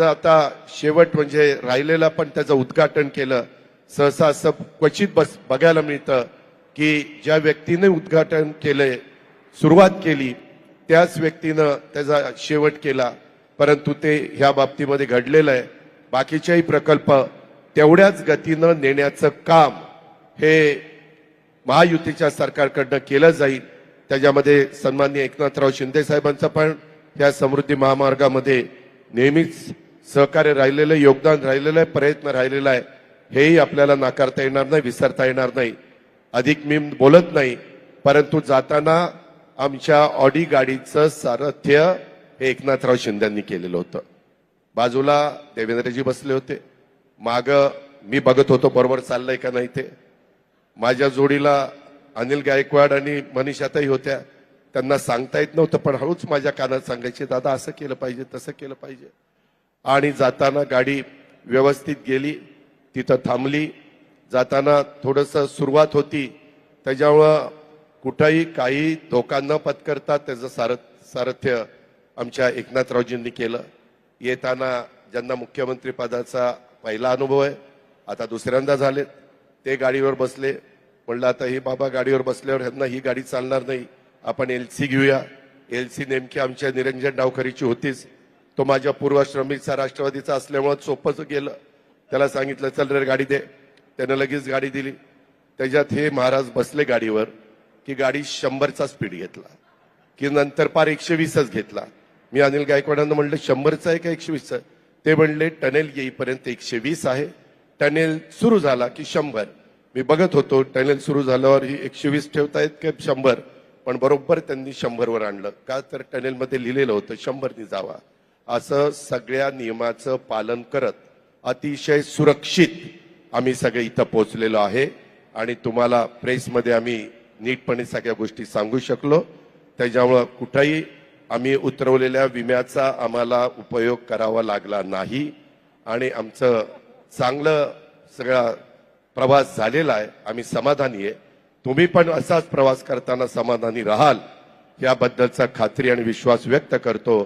आता शेवट म्हणजे राहिलेला पण त्याचं उद्घाटन केलं. सहसा असं क्वचित बस बघायला मिळतं की ज्या व्यक्तीने उद्घाटन केलंय सुरुवात केली त्याच व्यक्तीनं त्याचा शेवट केला. परंतु ते ह्या बाबतीमध्ये घडलेलं आहे. बाकीचेही प्रकल्प तेवढ्याच गतीनं नेण्याचं काम हे महायुतीच्या सरकारकडनं केलं जाईल. त्याच्यामध्ये सन्माननीय एकनाथराव शिंदे साहेबांचं पण या समृद्धी महामार्गामध्ये नेहमीच सहकार्य राहिलेलं आहे, योगदान राहिलेलं आहे प्रयत्न राहिलेला आहे. हेही आपल्याला नाकारता येणार नाही विसरता येणार नाही. अधिक मी बोलत नाही परंतु जाताना आमच्या ऑडी गाडीचं सारथ्य हे एकनाथराव शिंद्यांनी केलेलं होतं. बाजूला देवेंद्रजी बसले होते. माग मी बघत होतो बरोबर चाललंय का नाही ते. माझ्या जोडीला अनिल गायकवाड आणि मनीषाताई होत्या. त्यांना सांगता येत नव्हतं पण हळूच माझ्या कानात सांगायचे दादा असं केलं पाहिजे तसं केलं पाहिजे. आणि जाताना गाडी व्यवस्थित गेली तिथं थांबली. जाताना थोडंसं सुरुवात होती. त्याच्यामुळं कुठंही काही धोका न पत्करता त्याचं सारथ सारथ्य आमच्या एकनाथरावजींनी केलं. येताना ज्यांना मुख्यमंत्री पदाचा पहिला अनुभव आहे आता दुसऱ्यांदा झालेत ते गाडीवर बसले. म्हणलं आता ही बाबा गाडीवर बसल्यावर ह्यांना ही गाडी चालणार नाही. आपण एल सी घेऊया. एल सी नेमकी आमच्या निरंजन डावखरीची होतीच. तो माझ्या पूर्वाश्रमीचा राष्ट्रवादीचा असल्यामुळं सोपंच गेलं. त्याला सांगितलं चल रे गाडी दे. त्यानं लगेच गाडी दिली. त्याच्यात हे महाराज बसले गाडीवर की गाडी शंभरचा स्पीड घेतला की नंतर पार एकशे वीसच घेतला. मी अनिल गायकवाडांना म्हणलं शंभरचा आहे का एकशे वीसचा ते म्हणले टनेल येईपर्यंत एकशे वीस आहे. टनेल सुरू झाला की शंभर. मी बघत होतो टनेल सुरू झाल्यावर ही एकशे वीस ठेवतायत का शंभर? पण बरोबर त्यांनी शंभरवर आणलं. का तर टनेलमध्ये लिहिलेलं होतं शंभरनी जावा. असं सगळ्या नियमाचं पालन करत अतिशय सुरक्षित आम्ही सगळे इथं पोहोचलेलो आहे. आणि तुम्हाला प्रेसमध्ये आम्ही नीटपणे सगळ्या गोष्टी सांगू शकलो. त्याच्यामुळं कुठंही आम्ही उतरवलेल्या विम्याचा आम्हाला उपयोग करावा लागला नाही. आणि आमचं चांगलं सगळा प्रवास झालेला आहे. आम्ही समाधानी आहे. तुम्ही पण असाच प्रवास करताना समाधानी राहाल. याबद्दलचा खात्री आणि विश्वास व्यक्त करतो.